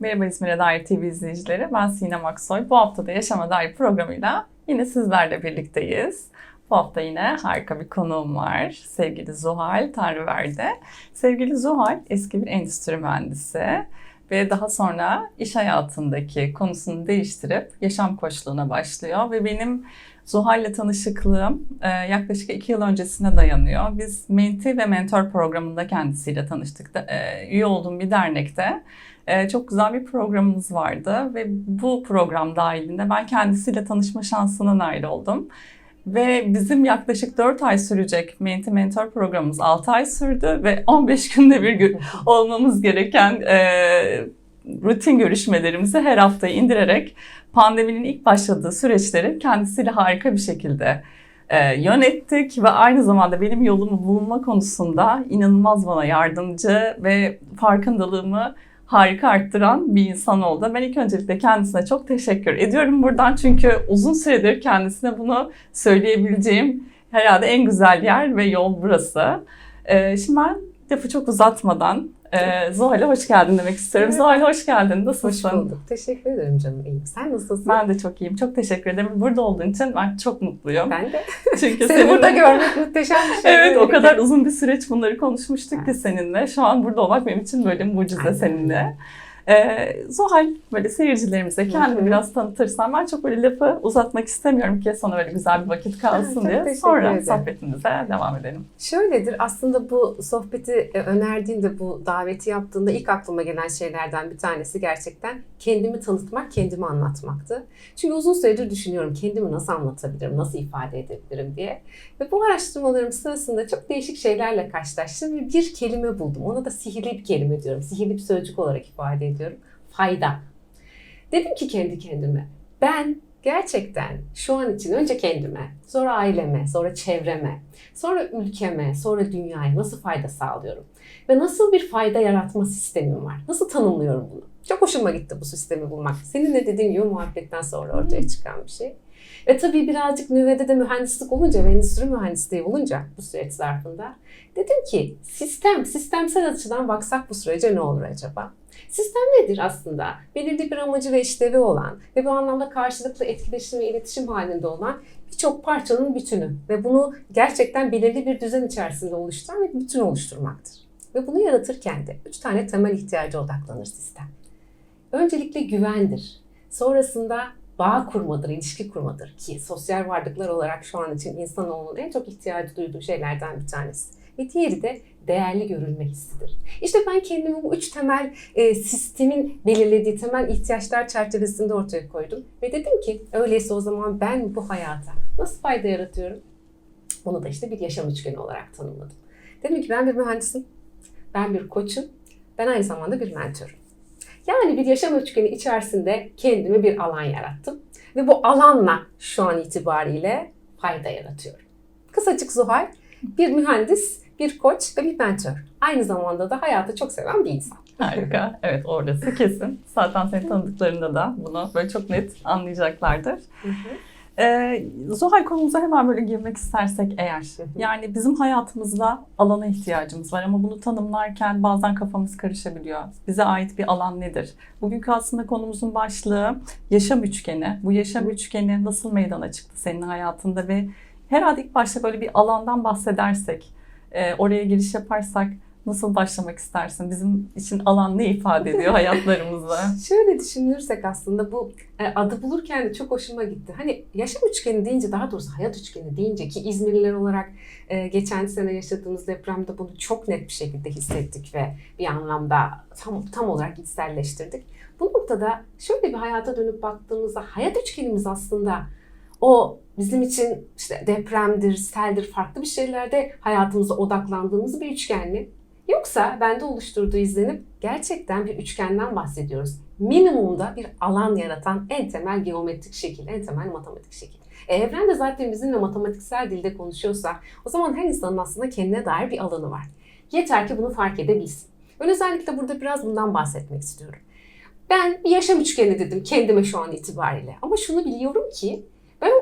Merhaba İzmir'e dair TV izleyicileri. Ben Sinem Aksoy. Bu hafta da Yaşama Dair programıyla yine sizlerle birlikteyiz. Bu hafta yine harika bir konuğum var. Sevgili Zuhal Tanrıverdi. Sevgili Zuhal eski bir endüstri mühendisi ve daha sonra iş hayatındaki konusunu değiştirip yaşam koçluğuna başlıyor ve benim Zuhal'le tanışıklığım e, yaklaşık iki yıl öncesine dayanıyor. Biz Menti ve Mentor programında kendisiyle tanıştık. E, üye olduğum bir dernekte e, çok güzel bir programımız vardı ve bu program dahilinde ben kendisiyle tanışma şansına nail oldum. Ve bizim yaklaşık 4 ay sürecek Menti Mentor programımız 6 ay sürdü ve 15 günde bir gün olmamız gereken e, rutin görüşmelerimizi her hafta indirerek pandeminin ilk başladığı süreçleri kendisiyle harika bir şekilde e, yönettik ve aynı zamanda benim yolumu bulma konusunda inanılmaz bana yardımcı ve farkındalığımı harika arttıran bir insan oldu. Ben ilk öncelikle kendisine çok teşekkür ediyorum buradan çünkü uzun süredir kendisine bunu söyleyebileceğim herhalde en güzel yer ve yol burası. Ee, şimdi ben lafı çok uzatmadan e, Zuhal'e hoş geldin demek istiyorum. Evet. Zuhal hoş geldin. Nasılsın? Hoş bulduk. Teşekkür ederim canım. İyiyim. Sen nasılsın? Ben de çok iyiyim. Çok teşekkür ederim. Burada olduğun için ben çok mutluyum. Ben de. Çünkü Seni burada görmek muhteşem bir şey. Evet o kadar uzun bir süreç bunları konuşmuştuk ki seninle. Şu an burada olmak benim için böyle mucize Aynen. seninle. Ee, Zuhal böyle seyircilerimize kendini hı. biraz tanıtırsan ben çok böyle lafı uzatmak istemiyorum ki sana böyle güzel bir vakit kalsın diye. Sonra ederim. sohbetimize devam edelim. Şöyledir aslında bu sohbeti e, önerdiğinde, bu daveti yaptığında ilk aklıma gelen şeylerden bir tanesi gerçekten kendimi tanıtmak, kendimi anlatmaktı. Çünkü uzun süredir düşünüyorum kendimi nasıl anlatabilirim, nasıl ifade edebilirim diye. Ve bu araştırmalarım sırasında çok değişik şeylerle karşılaştım ve bir kelime buldum. Ona da sihirli bir kelime diyorum. Sihirli bir sözcük olarak ifade ediyorum. Fayda. Dedim ki kendi kendime ben gerçekten şu an için önce kendime, sonra aileme, sonra çevreme, sonra ülkeme, sonra dünyaya nasıl fayda sağlıyorum? Ve nasıl bir fayda yaratma sistemim var? Nasıl tanımlıyorum bunu? Çok hoşuma gitti bu sistemi bulmak. Senin de dediğin gibi muhabbetten sonra ortaya çıkan bir şey. Ve tabii birazcık nüvede de mühendislik olunca ve endüstri mühendisliği olunca bu süreç zarfında dedim ki sistem, sistemsel açıdan baksak bu sürece ne olur acaba? Sistem nedir aslında? Belirli bir amacı ve işlevi olan ve bu anlamda karşılıklı etkileşim ve iletişim halinde olan birçok parçanın bütünü ve bunu gerçekten belirli bir düzen içerisinde oluşturan bir bütün oluşturmaktır. Ve bunu yaratırken de üç tane temel ihtiyaca odaklanır sistem. Öncelikle güvendir. Sonrasında bağ kurmadır, ilişki kurmadır ki sosyal varlıklar olarak şu an için insanoğlunun en çok ihtiyacı duyduğu şeylerden bir tanesi. Ve diğeri de değerli görülme hissidir. İşte ben kendimi bu üç temel e, sistemin belirlediği temel ihtiyaçlar çerçevesinde ortaya koydum. Ve dedim ki öyleyse o zaman ben bu hayata nasıl fayda yaratıyorum? Bunu da işte bir yaşam üçgeni olarak tanımladım. Dedim ki ben bir mühendisim, ben bir koçum, ben aynı zamanda bir mentorum. Yani bir yaşam üçgeni içerisinde kendime bir alan yarattım. Ve bu alanla şu an itibariyle fayda yaratıyorum. Kısacık Zuhal, bir mühendis, bir koç ve bir mentor. Aynı zamanda da hayatı çok seven bir insan. Harika. Evet orası kesin. Zaten seni tanıdıklarında da bunu böyle çok net anlayacaklardır. Ee, Zuhal konumuza hemen böyle girmek istersek eğer. hı. Yani bizim hayatımızda alana ihtiyacımız var ama bunu tanımlarken bazen kafamız karışabiliyor. Bize ait bir alan nedir? Bugünkü aslında konumuzun başlığı yaşam üçgeni. Bu yaşam üçgeni nasıl meydana çıktı senin hayatında ve herhalde ilk başta böyle bir alandan bahsedersek, e, oraya giriş yaparsak nasıl başlamak istersin? Bizim için alan ne ifade ediyor hayatlarımızda? Şöyle düşünürsek aslında bu e, adı bulurken de çok hoşuma gitti. Hani yaşam üçgeni deyince daha doğrusu hayat üçgeni deyince ki İzmirliler olarak e, geçen sene yaşadığımız depremde bunu çok net bir şekilde hissettik ve bir anlamda tam, tam olarak içselleştirdik. Bu noktada şöyle bir hayata dönüp baktığımızda hayat üçgenimiz aslında o bizim için işte depremdir, seldir, farklı bir şeylerde hayatımıza odaklandığımız bir üçgen mi? Yoksa bende oluşturduğu izlenip gerçekten bir üçgenden bahsediyoruz. Minimumda bir alan yaratan en temel geometrik şekil, en temel matematik şekil. E, evren de zaten bizimle matematiksel dilde konuşuyorsa o zaman her insanın aslında kendine dair bir alanı var. Yeter ki bunu fark edebilsin. Ben özellikle burada biraz bundan bahsetmek istiyorum. Ben bir yaşam üçgeni dedim kendime şu an itibariyle. Ama şunu biliyorum ki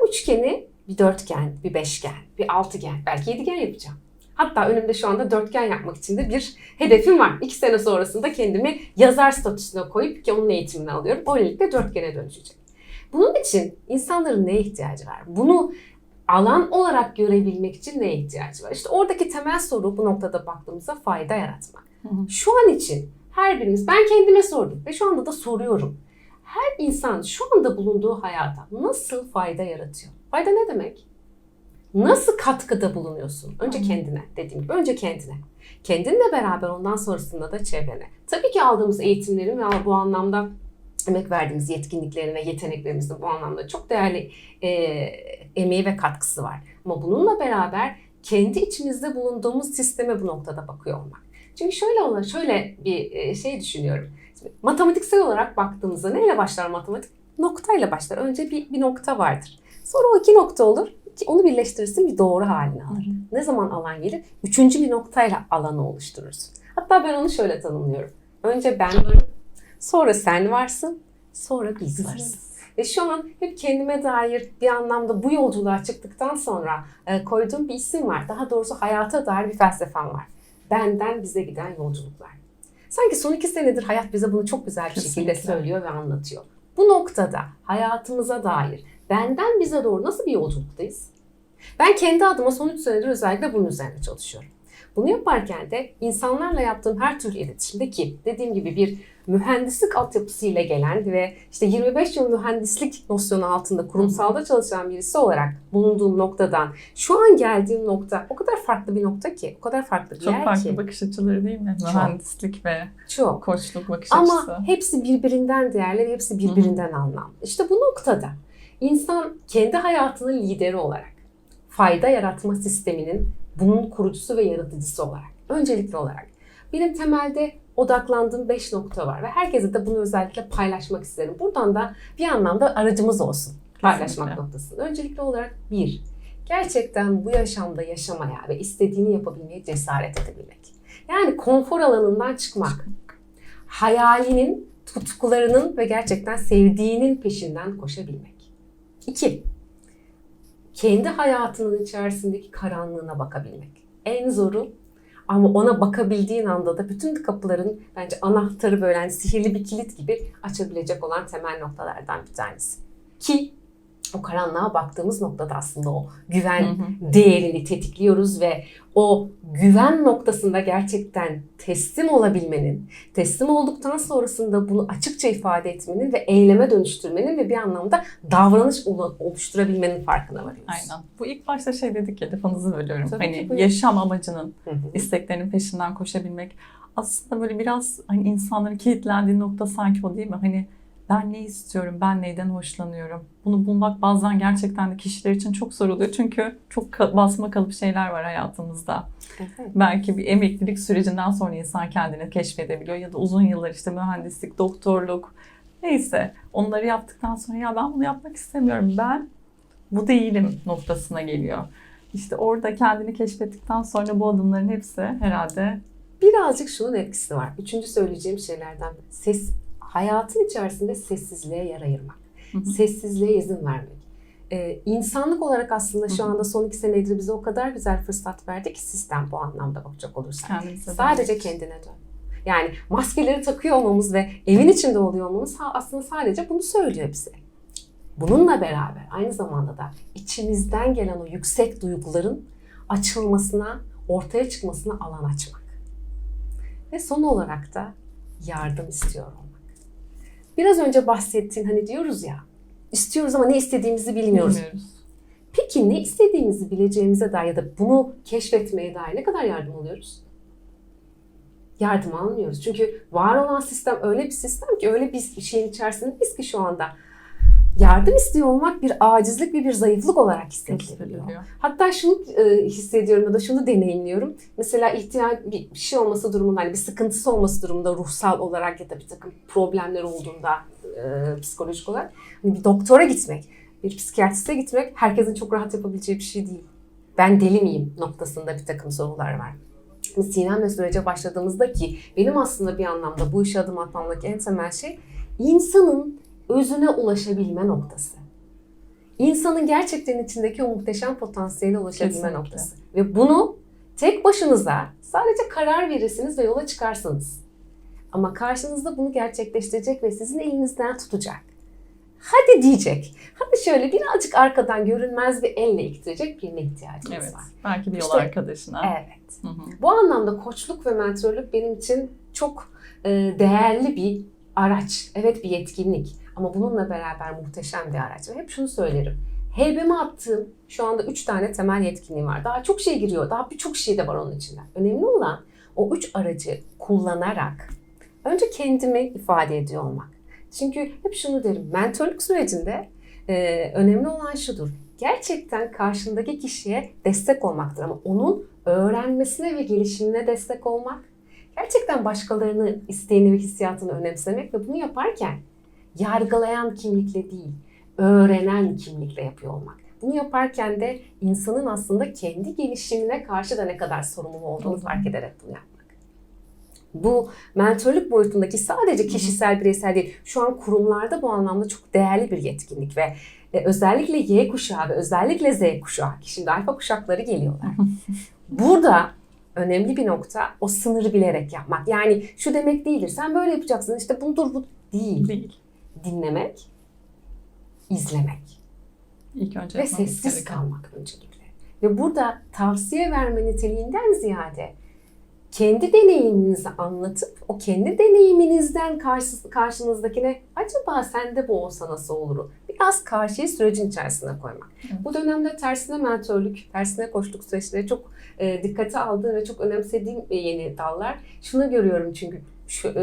üçgeni bir dörtgen, bir beşgen, bir altıgen, belki yedigen yapacağım. Hatta önümde şu anda dörtgen yapmak için de bir hedefim var. İki sene sonrasında kendimi yazar statüsüne koyup ki onun eğitimini alıyorum. Böylelikle dörtgene dönüşecek. Bunun için insanların neye ihtiyacı var? Bunu alan olarak görebilmek için neye ihtiyacı var? İşte oradaki temel soru bu noktada baktığımızda fayda yaratmak. Şu an için her birimiz, ben kendime sordum ve şu anda da soruyorum. Her insan şu anda bulunduğu hayata nasıl fayda yaratıyor? Fayda ne demek? Nasıl katkıda bulunuyorsun? Önce kendine dediğim gibi. Önce kendine. Kendinle beraber ondan sonrasında da çevrene. Tabii ki aldığımız eğitimlerin ve bu anlamda emek verdiğimiz yetkinliklerin ve yeteneklerimizin bu anlamda çok değerli e, emeği ve katkısı var. Ama bununla beraber kendi içimizde bulunduğumuz sisteme bu noktada bakıyor olmak. Çünkü şöyle olan, şöyle bir e, şey düşünüyorum. Matematiksel olarak baktığımızda neyle başlar matematik? Noktayla başlar. Önce bir, bir nokta vardır. Sonra o iki nokta olur. Onu birleştirirsin bir doğru halini alır. Ne zaman alan gelir? Üçüncü bir noktayla alanı oluşturursun. Hatta ben onu şöyle tanımlıyorum. Önce ben varım, sonra sen varsın, sonra biz varız. Ve şu an hep kendime dair bir anlamda bu yolculuğa çıktıktan sonra e, koyduğum bir isim var. Daha doğrusu hayata dair bir felsefem var. Benden bize giden yolculuklar. Sanki son iki senedir hayat bize bunu çok güzel bir şekilde söylüyor ve anlatıyor. Bu noktada hayatımıza dair benden bize doğru nasıl bir yolculuktayız? Ben kendi adıma son 3 senedir özellikle bunun üzerine çalışıyorum. Bunu yaparken de insanlarla yaptığım her türlü iletişimde ki dediğim gibi bir mühendislik altyapısıyla gelen ve işte 25 yıl mühendislik nosyonu altında kurumsalda çalışan birisi olarak bulunduğum noktadan şu an geldiğim nokta o kadar farklı bir nokta ki, o kadar farklı bir Çok yer farklı ki. bakış açıları değil mi? Çok. Mühendislik ve Çok. koçluk bakış Ama açısı. hepsi birbirinden değerli ve hepsi birbirinden anlamlı. İşte bu noktada insan kendi hayatının lideri olarak, fayda yaratma sisteminin bunun kurucusu ve yaratıcısı olarak, öncelikli olarak benim temelde odaklandığım 5 nokta var ve herkese de bunu özellikle paylaşmak isterim. Buradan da bir anlamda aracımız olsun paylaşmak Kesinlikle. noktasında. Öncelikli olarak bir, gerçekten bu yaşamda yaşamaya ve istediğini yapabilmeye cesaret edebilmek. Yani konfor alanından çıkmak hayalinin, tutkularının ve gerçekten sevdiğinin peşinden koşabilmek. İki, kendi hayatının içerisindeki karanlığına bakabilmek. En zoru ama ona bakabildiğin anda da bütün kapıların bence anahtarı böyle hani sihirli bir kilit gibi açabilecek olan temel noktalardan bir tanesi. Ki o karanlığa baktığımız noktada aslında o güven Hı hı. değerini tetikliyoruz ve o güven noktasında gerçekten teslim olabilmenin, teslim olduktan sonrasında bunu açıkça ifade etmenin ve eyleme dönüştürmenin ve bir anlamda davranış olu- oluşturabilmenin farkına varıyoruz. Aynen. Bu ilk başta şey dedik ya lafınızı bölüyorum. Tabii hani buyurun. yaşam amacının, Hı hı. isteklerinin peşinden koşabilmek. Aslında böyle biraz hani insanların kilitlendiği nokta sanki o değil mi? Hani ben ne istiyorum, ben neyden hoşlanıyorum? Bunu bulmak bazen gerçekten de kişiler için çok zor oluyor. Çünkü çok basma kalıp şeyler var hayatımızda. Evet. Belki bir emeklilik sürecinden sonra insan kendini keşfedebiliyor. Ya da uzun yıllar işte mühendislik, doktorluk neyse onları yaptıktan sonra ya ben bunu yapmak istemiyorum. Ben bu değilim noktasına geliyor. İşte orada kendini keşfettikten sonra bu adımların hepsi herhalde Birazcık şunun etkisi var. Üçüncü söyleyeceğim şeylerden. Ses, hayatın içerisinde sessizliğe yer ayırmak. Sessizliğe izin vermek. Ee, insanlık olarak aslında şu anda son iki senedir bize o kadar güzel fırsat verdi ki sistem bu anlamda bakacak olursak. Sadece kendine dön. Yani maskeleri takıyor olmamız ve evin içinde oluyor olmamız aslında sadece bunu söylüyor bize. Bununla beraber aynı zamanda da içimizden gelen o yüksek duyguların açılmasına, ortaya çıkmasına alan açmak. Ve son olarak da yardım istiyor olmak. Biraz önce bahsettiğin hani diyoruz ya, istiyoruz ama ne istediğimizi bilmiyoruz. Bilmiyoruz. Peki ne istediğimizi bileceğimize dair ya da bunu keşfetmeye dair ne kadar yardım alıyoruz? Yardım almıyoruz. Çünkü var olan sistem öyle bir sistem ki öyle bir şeyin içerisindeyiz ki şu anda. Yardım istiyor olmak bir acizlik ve bir zayıflık olarak. Gösteriliyor. Hatta şunu e, hissediyorum ya da şunu deneyimliyorum. Mesela ihtiyaç bir şey olması durumunda, hani bir sıkıntısı olması durumunda ruhsal olarak ya da bir takım problemler olduğunda e, psikolojik olarak hani bir doktora gitmek, bir psikiyatriste gitmek herkesin çok rahat yapabileceği bir şey değil. Ben deli miyim noktasında bir takım sorular var. Sinem'le sürece başladığımızda ki benim aslında bir anlamda bu işe adım atmamdaki en temel şey insanın özüne ulaşabilme noktası. İnsanın gerçekten içindeki o muhteşem potansiyeline ulaşabilme Kesinlikle. noktası. Ve bunu tek başınıza sadece karar verirsiniz ve yola çıkarsınız. Ama karşınızda bunu gerçekleştirecek ve sizin elinizden tutacak. Hadi diyecek. Hadi şöyle birazcık arkadan görünmez bir elle ittirecek birine ihtiyacınız Evet. var. Belki bir yol İşte- arkadaşına. Evet. Hı hı. Bu anlamda koçluk ve mentörlük benim için çok değerli bir araç. Evet bir yetkinlik ama bununla beraber muhteşem bir araç. Ve hep şunu söylerim. Heybeme attığım şu anda üç tane temel yetkinliği var. Daha çok şey giriyor. Daha birçok şey de var onun içinde. Önemli olan o üç aracı kullanarak önce kendimi ifade ediyor olmak. Çünkü hep şunu derim. Mentörlük sürecinde e, önemli olan şudur. Gerçekten karşındaki kişiye destek olmaktır ama onun öğrenmesine ve gelişimine destek olmak, gerçekten başkalarının isteğini ve hissiyatını önemsemek ve bunu yaparken yargılayan kimlikle değil, öğrenen kimlikle yapıyor olmak. Bunu yaparken de insanın aslında kendi gelişimine karşı da ne kadar sorumlu olduğunu fark ederek bunu yapmak. Bu mentörlük boyutundaki sadece kişisel bireysel değil, şu an kurumlarda bu anlamda çok değerli bir yetkinlik ve e, özellikle Y kuşağı ve özellikle Z kuşağı, şimdi alfa kuşakları geliyorlar. Burada önemli bir nokta o sınırı bilerek yapmak. Yani şu demek değildir. Sen böyle yapacaksın işte bunu dur bu değil. Değil. Dinlemek, izlemek İlk önce ve sessiz gereken. kalmak öncelikle. Ve burada tavsiye verme niteliğinden ziyade kendi deneyiminizi anlatıp o kendi deneyiminizden karşı, karşınızdakine acaba sende bu olsa nasıl olur? Biraz karşıyı sürecin içerisine koymak. Evet. Bu dönemde tersine mentörlük, tersine koçluk süreçleri çok e, dikkate aldığım ve çok önemsediğim e, yeni dallar. Şunu görüyorum çünkü şu e,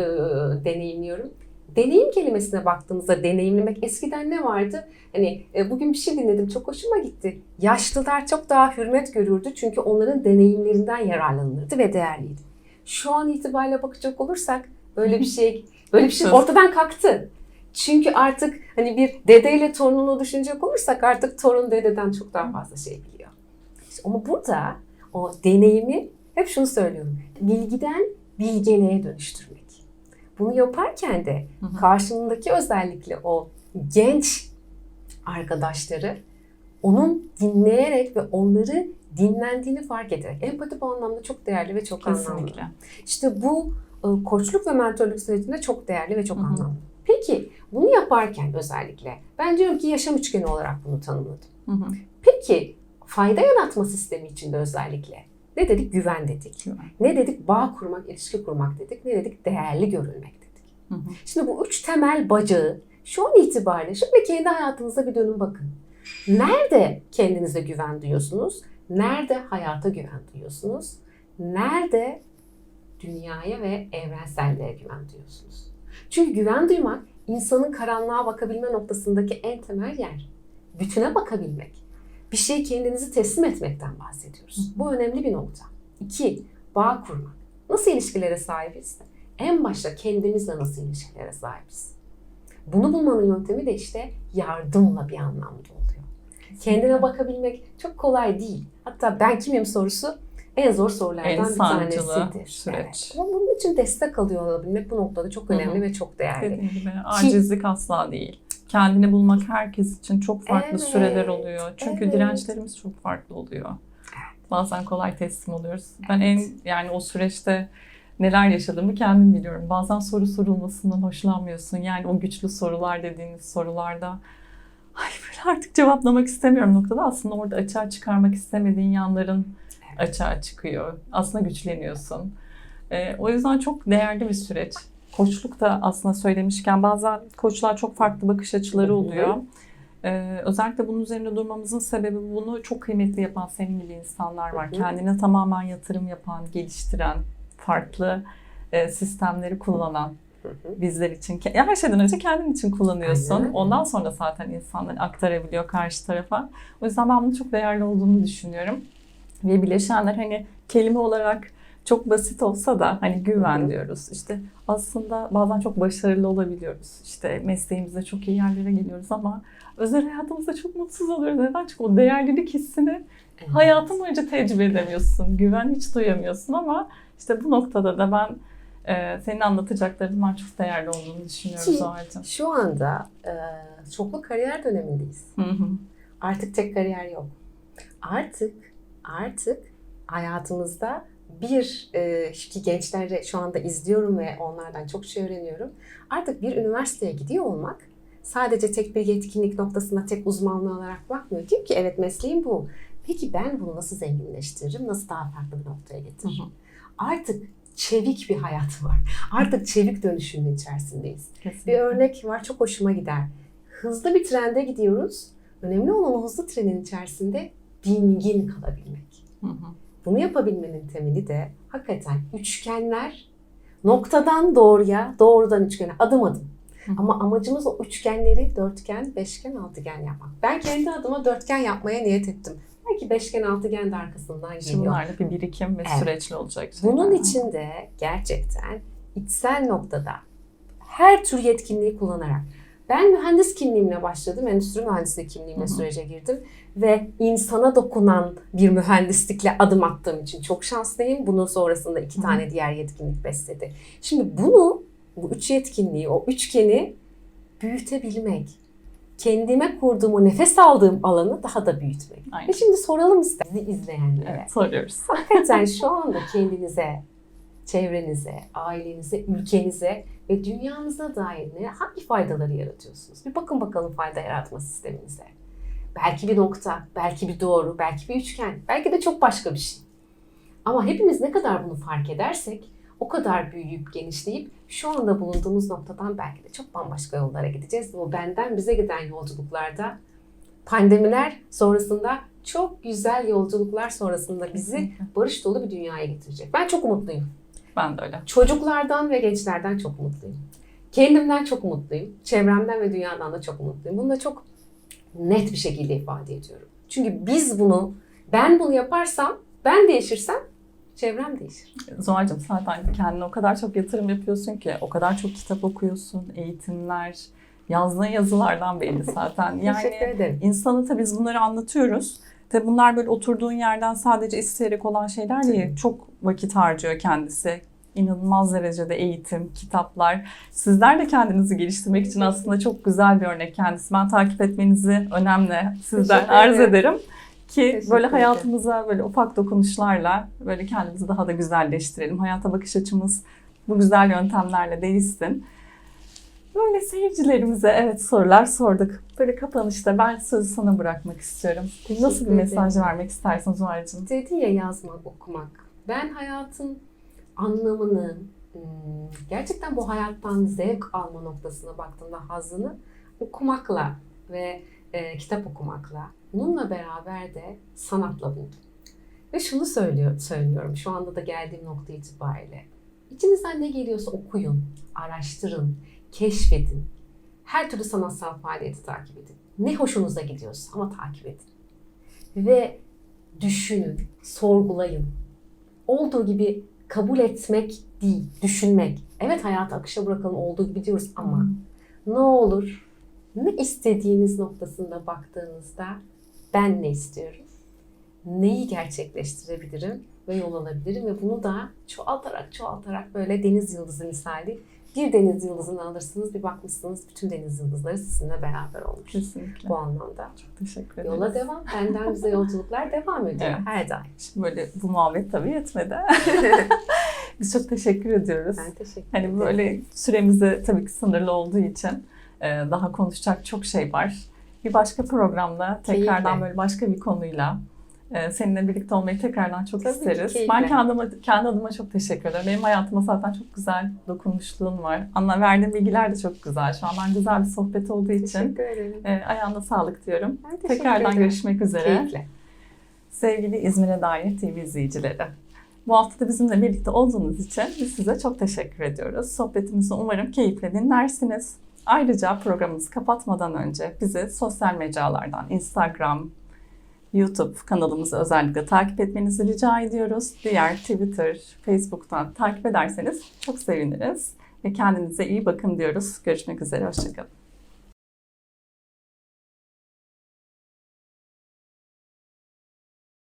deneyimliyorum. Deneyim kelimesine baktığımızda deneyimlemek eskiden ne vardı? Hani e, bugün bir şey dinledim çok hoşuma gitti. Yaşlılar çok daha hürmet görürdü çünkü onların deneyimlerinden yararlanılırdı ve değerliydi. Şu an itibariyle bakacak olursak böyle bir şey böyle bir şey ortadan kalktı. Çünkü artık hani bir dedeyle torununu düşünecek olursak artık torun dededen çok daha fazla şey biliyor. Ama burada o deneyimi hep şunu söylüyorum. Bilgiden bilgeliğe dönüştürmek. Bunu yaparken de karşındaki özellikle o genç arkadaşları onun dinleyerek ve onları dinlendiğini fark ederek. Empati bu anlamda çok değerli ve çok anlamlı. Kesinlikle. İşte bu e, koçluk ve mentörlük sürecinde çok değerli ve çok Hı hı. anlamlı. Peki bunu yaparken özellikle ben diyorum ki yaşam üçgeni olarak bunu tanımladım. Hı hı. Peki fayda yaratma sistemi içinde özellikle ne dedik? Güven dedik. Güven. Ne dedik? Bağ kurmak, ilişki kurmak dedik. Ne dedik? Değerli görülmek dedik. Hı hı. Şimdi bu üç temel bacağı şu an itibariyle şöyle kendi hayatınıza bir dönün bakın. Nerede kendinize güven duyuyorsunuz? Nerede hayata güven duyuyorsunuz? Nerede dünyaya ve evrenselliğe güven duyuyorsunuz? Çünkü güven duymak insanın karanlığa bakabilme noktasındaki en temel yer. Bütüne bakabilmek. Bir şey kendinizi teslim etmekten bahsediyoruz. Bu önemli bir nokta. İki, bağ kurmak. Nasıl ilişkilere sahibiz? En başta kendimizle nasıl ilişkilere sahibiz? Bunu bulmanın yöntemi de işte yardımla bir anlamda oluyor. Kendine bakabilmek çok kolay değil. Hatta ben kimim sorusu en zor sorulardan En bir tanesidir. süreç. Evet. Ama bunun için destek alıyor olabilmek bu noktada çok önemli Hı hı. ve çok değerli. Dediğim gibi acizlik asla değil. Kendini bulmak herkes için çok farklı Evet, süreler oluyor. Çünkü evet. dirençlerimiz çok farklı oluyor. Bazen kolay teslim oluyoruz. Ben en yani o süreçte neler yaşadığımı kendim biliyorum. Bazen soru sorulmasından hoşlanmıyorsun. Yani o güçlü sorular dediğiniz sorularda ay böyle artık cevaplamak istemiyorum noktada aslında orada açığa çıkarmak istemediğin yanların açığa çıkıyor. Aslında güçleniyorsun. Ee, o yüzden çok değerli bir süreç. Koçluk da aslında söylemişken bazen koçlar çok farklı bakış açıları oluyor. Ee, özellikle bunun üzerinde durmamızın sebebi bunu çok kıymetli yapan senin gibi insanlar var. Hı hı. Kendine tamamen yatırım yapan, geliştiren, farklı e, sistemleri kullanan Hı hı. bizler için. Her şeyden önce kendin için kullanıyorsun. Aynen. Ondan sonra zaten insanlar aktarabiliyor karşı tarafa. O yüzden ben bunun çok değerli olduğunu düşünüyorum. Ve bileşenler hani kelime olarak çok basit olsa da hani güven diyoruz. İşte aslında bazen çok başarılı olabiliyoruz. İşte mesleğimizde çok iyi yerlere geliyoruz ama özel hayatımızda çok mutsuz oluyoruz. Neden? Çünkü o değerlilik hissini Evet. hayatın boyunca tecrübe edemiyorsun. Güven hiç duyamıyorsun ama işte bu noktada da ben e, senin anlatacaklarından çok değerli olduğunu düşünüyorum Ki- Zuhal'cığım. Şu anda e, çoklu kariyer dönemindeyiz. Hı hı. Artık tek kariyer yok. Artık artık hayatımızda bir e, ki gençleri şu anda izliyorum ve onlardan çok şey öğreniyorum. Artık bir üniversiteye gidiyor olmak sadece tek bir yetkinlik noktasına tek uzmanlığı olarak bakmıyor. Diyor ki evet mesleğim bu. Peki ben bunu nasıl zenginleştiririm? Nasıl daha farklı bir noktaya getiririm? Hı hı. Artık çevik bir hayat var. Artık çevik dönüşümün içerisindeyiz. Kesinlikle. Bir örnek var çok hoşuma gider. Hızlı bir trende gidiyoruz. Önemli olan o hızlı trenin içerisinde dingin kalabilmek. Hı hı. Bunu yapabilmenin temeli de hakikaten üçgenler noktadan doğruya, doğrudan üçgene adım adım. Hı. Ama amacımız o üçgenleri dörtgen, beşgen, altıgen yapmak. Ben kendi adıma dörtgen yapmaya niyet ettim. Belki beşgen, altıgen de arkasından Şimdi geliyor. bunlarla bir birikim ve Evet. süreçli olacak şeyler. Bunun için de gerçekten içsel noktada her tür yetkinliği kullanarak ben mühendis kimliğimle başladım. Endüstri mühendisliği kimliğimle Hı hı. sürece girdim ve insana dokunan bir mühendislikle adım attığım için çok şanslıyım. Bunun sonrasında iki Hı hı. tane diğer yetkinlik besledi. Şimdi bunu, bu üç yetkinliği, o üçgeni büyütebilmek, kendime kurduğum o nefes aldığım alanı daha da büyütmek. Aynen. Ve şimdi soralım isterseniz izleyenlere. Evet, soruyoruz. Hakikaten şu anda kendinize, çevrenize, ailenize, ülkenize ve dünyanıza dair ne, hangi faydaları yaratıyorsunuz? Bir bakın bakalım fayda yaratma sisteminize. Belki bir nokta, belki bir doğru, belki bir üçgen, belki de çok başka bir şey. Ama hepimiz ne kadar bunu fark edersek o kadar büyüyüp genişleyip şu anda bulunduğumuz noktadan belki de çok bambaşka yollara gideceğiz. O benden bize giden yolculuklarda pandemiler sonrasında çok güzel yolculuklar sonrasında bizi barış dolu bir dünyaya getirecek. Ben çok umutluyum. Ben de öyle. Çocuklardan ve gençlerden çok umutluyum. Kendimden çok umutluyum. Çevremden ve dünyadan da çok umutluyum. Bunu da çok net bir şekilde ifade ediyorum. Çünkü biz bunu, ben bunu yaparsam, ben değişirsem çevrem değişir. Zuhal'cığım zaten kendine o kadar çok yatırım yapıyorsun ki, o kadar çok kitap okuyorsun, eğitimler, yazdığın yazılardan belli zaten. Teşekkür Yani ederim. insana tabii biz bunları anlatıyoruz. Tabii bunlar böyle oturduğun yerden sadece isteyerek olan şeyler değil. Çok vakit harcıyor kendisi. İnanılmaz derecede eğitim, kitaplar. Sizler de kendinizi geliştirmek için aslında çok güzel bir örnek kendisi. Ben takip etmenizi önemli sizden arz ederim. Ki Teşekkür böyle hayatımıza böyle ufak dokunuşlarla böyle kendimizi daha da güzelleştirelim. Hayata bakış açımız bu güzel yöntemlerle değişsin. Böyle seyircilerimize evet sorular sorduk. Böyle kapanışta ben sözü sana bırakmak istiyorum. Teşekkür Nasıl bir mesaj ederim. vermek istersin Zuhal'cığım? Dedin ya yazmak, okumak. Ben hayatın anlamını, hmm, gerçekten bu hayattan zevk alma noktasına baktığımda hazını okumakla ve e, kitap okumakla, bununla beraber de sanatla buldum. Ve şunu söylüyor, söylüyorum şu anda da geldiğim nokta itibariyle. İçinizden ne geliyorsa okuyun, araştırın, keşfedin. Her türlü sanatsal faaliyeti takip edin. Ne hoşunuza gidiyorsa ama takip edin. Ve düşünün, sorgulayın. Olduğu gibi kabul etmek değil, düşünmek. Evet hayatı akışa bırakalım olduğu gibi diyoruz ama ne olur ne istediğiniz noktasında baktığınızda ben ne istiyorum? Neyi gerçekleştirebilirim ve yol alabilirim ve bunu da çoğaltarak çoğaltarak böyle deniz yıldızı misali bir deniz yıldızını alırsınız bir bakmışsınız bütün deniz yıldızları sizinle beraber olmuş. Kesinlikle. Bu anlamda. Çok teşekkür ederim. Yola devam. Benden bize yolculuklar devam ediyor Evet. her daim. Şimdi böyle bu muhabbet tabii yetmedi. Biz çok teşekkür ediyoruz. Ben teşekkür Hani ederim. böyle süremiz de tabii ki sınırlı olduğu için e, daha konuşacak çok şey var. Bir başka programda tekrardan Keyifle. böyle başka bir konuyla seninle birlikte olmayı tekrardan çok Tabii ki, isteriz. keyifle. Ben kendi adıma, kendi adıma çok teşekkür ederim. Benim hayatıma zaten çok güzel dokunmuşluğun var. Anla verdiğin bilgiler de çok güzel. Şu an ben güzel bir sohbet olduğu için ederim. e, ayağına sağlık diyorum. Ben Tekrardan ederim. görüşmek üzere. Keyifle. Sevgili İzmir'e dair TV izleyicileri. Bu hafta da bizimle birlikte olduğunuz için biz size çok teşekkür ediyoruz. Sohbetimizi umarım keyifle dinlersiniz. Ayrıca programımızı kapatmadan önce bizi sosyal mecralardan Instagram, YouTube kanalımızı özellikle takip etmenizi rica ediyoruz. Diğer Twitter, Facebook'tan takip ederseniz çok seviniriz. Ve kendinize iyi bakın diyoruz. Görüşmek üzere, hoşçakalın.